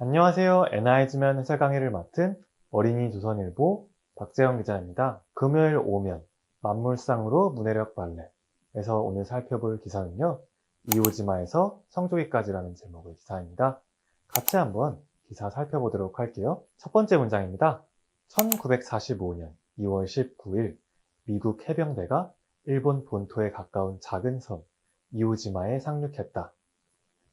안녕하세요. NI지면 해설 강의를 맡은 어린이 조선일보 박재영 기자입니다. 금요일 오면 만물상으로 문해력 발레에서 오늘 살펴볼 기사는요. 이오지마에서 성조기까지라는 제목의 기사입니다. 같이 한번 기사 살펴보도록 할게요. 첫 번째 문장입니다. 1945년 2월 19일 미국 해병대가 일본 본토에 가까운 작은 섬 이오지마에 상륙했다.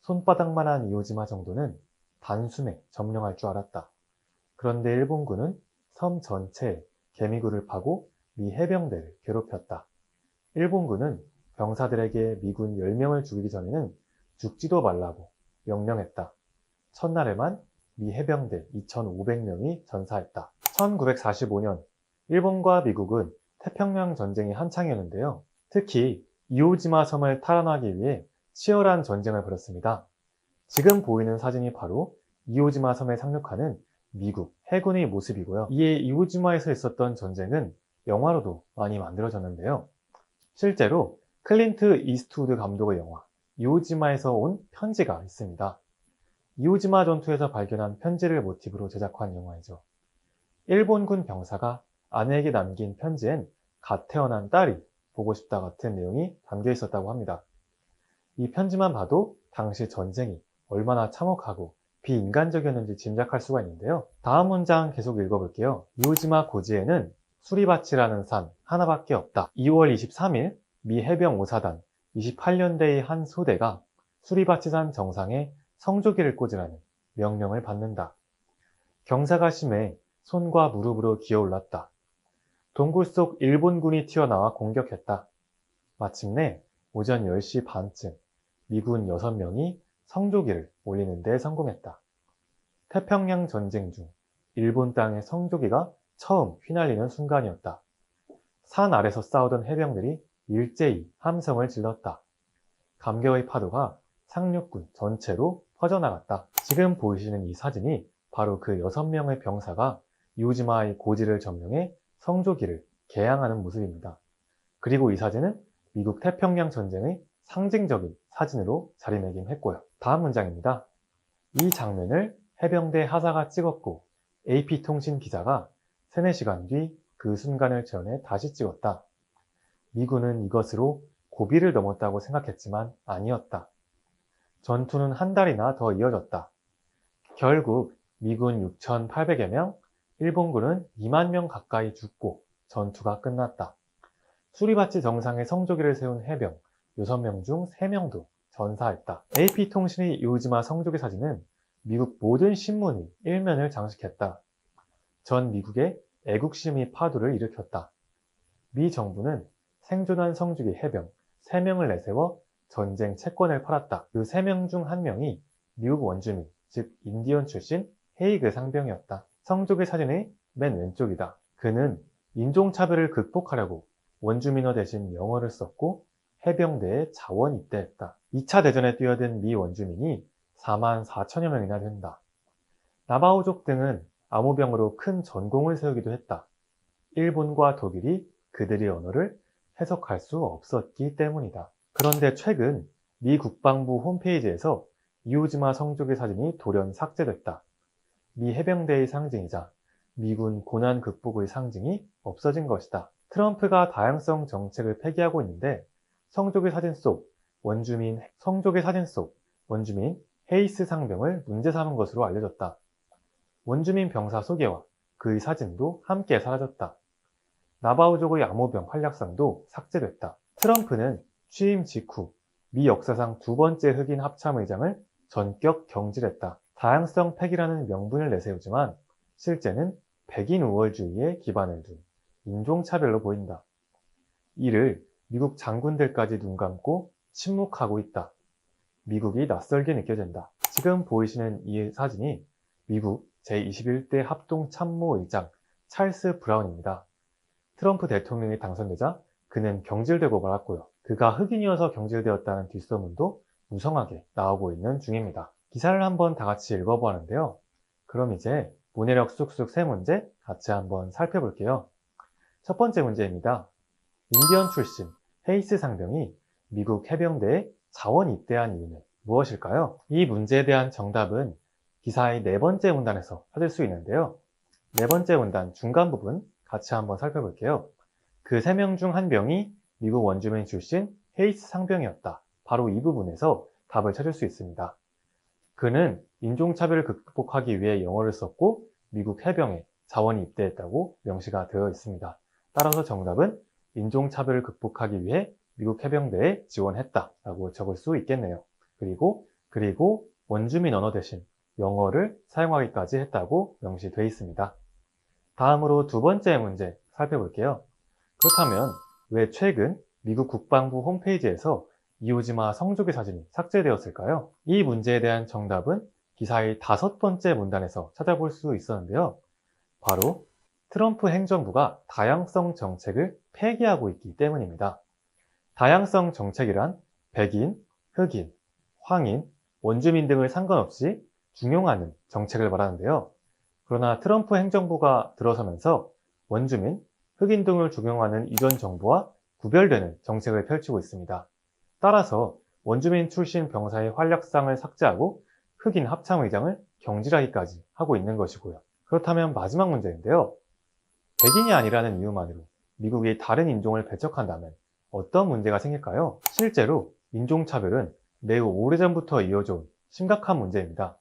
손바닥만한 이오지마 정도는 단숨에 점령할 줄 알았다. 그런데 일본군은 섬 전체에 개미굴을 파고 미 해병대를 괴롭혔다. 일본군은 병사들에게 미군 10명을 죽이기 전에는 죽지도 말라고 명령했다. 첫날에만 미 해병대 2,500명이 전사했다. 1945년 일본과 미국은 태평양 전쟁이 한창이었는데요. 특히 이오지마 섬을 탈환하기 위해 치열한 전쟁을 벌였습니다. 지금 보이는 사진이 바로 이오지마 섬에 상륙하는 미국 해군의 모습이고요. 이에 이오지마에서 있었던 전쟁은 영화로도 많이 만들어졌는데요. 실제로 클린트 이스트우드 감독의 영화 이오지마에서 온 편지가 있습니다. 이오지마 전투에서 발견한 편지를 모티브로 제작한 영화이죠. 일본군 병사가 아내에게 남긴 편지엔 갓 태어난 딸이 보고 싶다 같은 내용이 담겨 있었다고 합니다. 이 편지만 봐도 당시 전쟁이 얼마나 참혹하고 비인간적이었는지 짐작할 수가 있는데요. 다음 문장 계속 읽어볼게요. 이오지마 고지에는 수리바치라는 산 하나밖에 없다. 2월 23일 미 해병 5사단 28년대의 한 소대가 수리바치산 정상에 성조기를 꽂으라는 명령을 받는다. 경사가 심해 손과 무릎으로 기어올랐다. 동굴 속 일본군이 튀어나와 공격했다. 마침내 오전 10시 반쯤 미군 6명이 성조기를 올리는 데 성공했다. 태평양 전쟁 중 일본 땅의 성조기가 처음 휘날리는 순간이었다. 산 아래서 싸우던 해병들이 일제히 함성을 질렀다. 감격의 파도가 상륙군 전체로 퍼져나갔다. 지금 보이시는 이 사진이 바로 그 6명의 병사가 이오지마의 고지를 점령해 성조기를 개항하는 모습입니다. 그리고 이 사진은 미국 태평양 전쟁의 상징적인 사진으로 자리매김했고요. 다음 문장입니다. 이 장면을 해병대 하사가 찍었고 AP통신 기자가 3, 4시간 뒤 그 순간을 재현해 다시 찍었다. 미군은 이것으로 고비를 넘었다고 생각했지만 아니었다. 전투는 한 달이나 더 이어졌다. 결국 미군 6,800여 명, 일본군은 2만 명 가까이 죽고 전투가 끝났다. 수리바치 정상에 성조기를 세운 해병 6명 중 3명도 전사했다. AP통신의 이오지마 성조기 사진은 미국 모든 신문이 일면을 장식했다. 전 미국의 애국심이 파도를 일으켰다. 미 정부는 생존한 성주기 해병 3명을 내세워 전쟁 채권을 팔았다. 그 3명 중 1명이 미국 원주민, 즉 인디언 출신 헤이그 상병이었다. 성조기 사진의 맨 왼쪽이다. 그는 인종차별을 극복하려고 원주민어 대신 영어를 썼고 해병대에 자원 입대했다. 2차 대전에 뛰어든 미 원주민이 4만 4천여 명이나 된다. 나바오족 등은 암호병으로 큰 전공을 세우기도 했다. 일본과 독일이 그들의 언어를 해석할 수 없었기 때문이다. 그런데 최근 미 국방부 홈페이지에서 이오지마 성조기 사진이 돌연 삭제됐다. 미 해병대의 상징이자 미군 고난 극복의 상징이 없어진 것이다. 트럼프가 다양성 정책을 폐기하고 있는데 성조기 사진 속 원주민, 성조기 사진 속 원주민 헤이스 상병을 문제 삼은 것으로 알려졌다. 원주민 병사 소개와 그의 사진도 함께 사라졌다. 나바우족의 암호병 활약상도 삭제됐다. 트럼프는 취임 직후 미 역사상 두 번째 흑인 합참의장을 전격 경질했다. 다양성 폐기라는 명분을 내세우지만 실제는 백인 우월주의에 기반을 둔 인종차별로 보인다. 이를 미국 장군들까지 눈 감고 침묵하고 있다. 미국이 낯설게 느껴진다. 지금 보이시는 이 사진이 미국 제21대 합동 참모의장 찰스 브라운입니다. 트럼프 대통령이 당선되자 그는 경질되고 말았고요. 그가 흑인이어서 경질되었다는 뒷소문도 무성하게 나오고 있는 중입니다. 기사를 한번 다 같이 읽어보았는데요. 그럼 이제 문해력 쑥쑥 세 문제 같이 한번 살펴볼게요. 첫 번째 문제입니다. 인디언 출신 헤이스 상병이 미국 해병대에 자원 입대한 이유는 무엇일까요? 이 문제에 대한 정답은 기사의 네 번째 문단에서 찾을 수 있는데요. 네 번째 문단 중간 부분 같이 한번 살펴볼게요. 그 세 명 중한 명이 미국 원주민 출신 헤이스 상병이었다. 바로 이 부분에서 답을 찾을 수 있습니다. 그는 인종차별을 극복하기 위해 영어를 썼고 미국 해병에 자원이 입대했다고 명시가 되어 있습니다. 따라서 정답은 인종차별을 극복하기 위해 미국 해병대에 지원했다라고 적을 수 있겠네요. 그리고 그리고 원주민 언어 대신 영어를 사용하기까지 했다고 명시되어 있습니다. 다음으로 두 번째 문제 살펴볼게요. 그렇다면 왜 최근 미국 국방부 홈페이지에서 이오지마 성조기 사진이 삭제되었을까요? 이 문제에 대한 정답은 기사의 다섯 번째 문단에서 찾아볼 수 있었는데요. 바로 트럼프 행정부가 다양성 정책을 폐기하고 있기 때문입니다. 다양성 정책이란 백인, 흑인, 황인, 원주민 등을 상관없이 중용하는 정책을 말하는데요. 그러나 트럼프 행정부가 들어서면서 원주민, 흑인 등을 중용하는 이전 정부와 구별되는 정책을 펼치고 있습니다. 따라서 원주민 출신 병사의 활약상을 삭제하고 흑인 합참의장을 경질하기까지 하고 있는 것이고요. 그렇다면 마지막 문제인데요. 백인이 아니라는 이유만으로 미국이 다른 인종을 배척한다면 어떤 문제가 생길까요? 실제로 인종차별은 매우 오래전부터 이어져 온 심각한 문제입니다.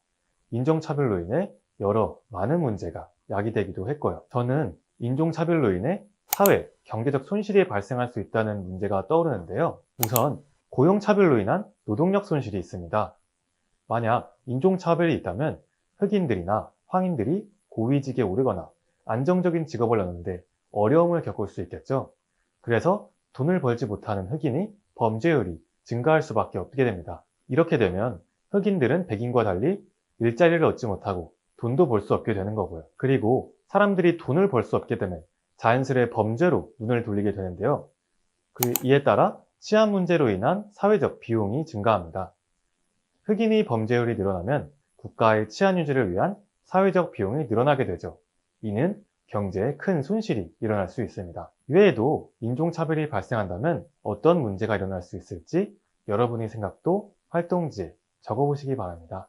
인종차별로 인해 여러 많은 문제가 야기되기도 했고요. 저는 인종차별로 인해 사회, 경제적 손실이 발생할 수 있다는 문제가 떠오르는데요. 우선 고용차별로 인한 노동력 손실이 있습니다. 만약 인종차별이 있다면 흑인들이나 황인들이 고위직에 오르거나 안정적인 직업을 얻는데 어려움을 겪을 수 있겠죠. 그래서 돈을 벌지 못하는 흑인이 범죄율이 증가할 수밖에 없게 됩니다. 이렇게 되면 흑인들은 백인과 달리 일자리를 얻지 못하고 돈도 벌 수 없게 되는 거고요. 그리고 사람들이 돈을 벌 수 없게 되면 자연스레 범죄로 눈을 돌리게 되는데요. 그 이에 따라 치안 문제로 인한 사회적 비용이 증가합니다. 흑인이 범죄율이 늘어나면 국가의 치안 유지를 위한 사회적 비용이 늘어나게 되죠. 이는 경제에 큰 손실이 일어날 수 있습니다. 이외에도 인종차별이 발생한다면 어떤 문제가 일어날 수 있을지 여러분의 생각도 활동지에 적어보시기 바랍니다.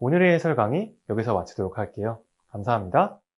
오늘의 해설 강의 여기서 마치도록 할게요. 감사합니다.